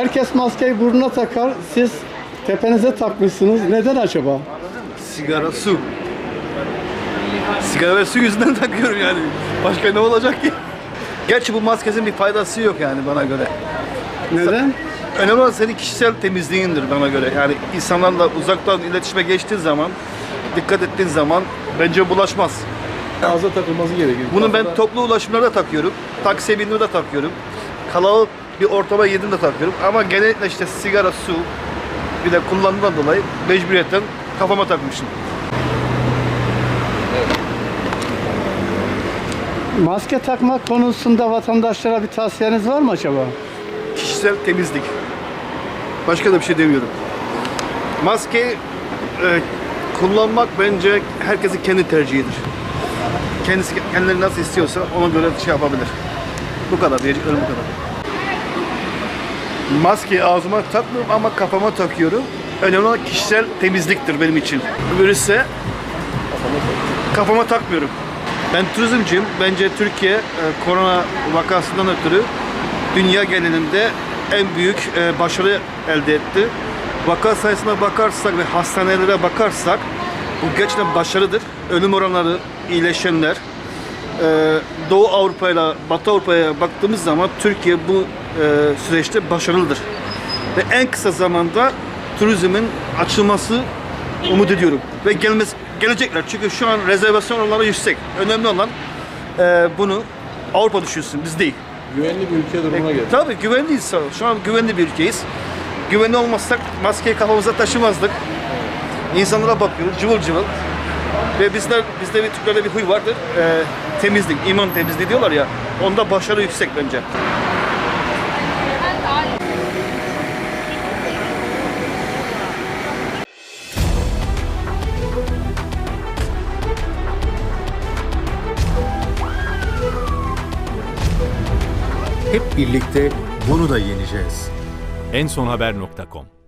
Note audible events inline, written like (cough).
herkes maskeyi burnuna takar. Siz tepenize takmışsınız. Neden acaba? Sigara, su. Sigara ve su yüzünden (laughs) takıyorum yani. Başka ne olacak ki? Gerçi bu maskenin bir faydası yok yani bana göre. Neden? Önemli olan senin kişisel temizliğindir bana göre. Yani insanlarla uzaktan iletişime geçtiğin zaman, dikkat ettiğin zaman bence bulaşmaz. Ağza takılması gerekiyor. Bunu ben toplu ulaşımlarda takıyorum. Taksiye bindiğimde de takıyorum. Kalabalık bir ortama girdiğimde takıyorum. Ama genellikle işte sigara, su bir de kullandığımdan dolayı mecburiyetten kafama takmışım. Maske takmak konusunda vatandaşlara bir tavsiyeniz var mı acaba? Kişisel temizlik. Başka da bir şey demiyorum. Maske e, kullanmak bence herkesin kendi tercihidir. Kendisi kendileri nasıl istiyorsa ona göre şey yapabilir. Bu kadar diyeceklerim bu kadar. Maskeyi ağzıma takmıyorum ama kafama takıyorum. Önemli olan kişisel temizliktir benim için. Öbürüse kafama takmıyorum. Ben turizmciyim. Bence Türkiye e, korona vakasından ötürü dünya genelinde en büyük e, başarı elde etti. Vaka sayısına bakarsak ve hastanelere bakarsak bu gerçekten başarıdır. Ölüm oranları, iyileşenler. E, Doğu Avrupa ile Batı Avrupa'ya baktığımız zaman Türkiye bu e, süreçte başarılıdır. Ve en kısa zamanda turizmin açılması umut ediyorum. Ve gelmez, gelecekler çünkü şu an rezervasyon oranları yüksek. Önemli olan e, bunu Avrupa düşünsün, biz değil. Güvenli bir ülke durumuna geldi. Tabii güvenliyiz. Şu an güvenli bir ülkeyiz. Güvenli olmazsak maskeyi kafamıza taşımazdık. İnsanlara bakıyoruz cıvıl cıvıl. Ve bizler, bizde bir Türklerde bir huy vardır. Ee, temizlik, iman temizliği diyorlar ya. Onda başarı yüksek bence. Hep birlikte bunu da yeneceğiz. ensonhaber.com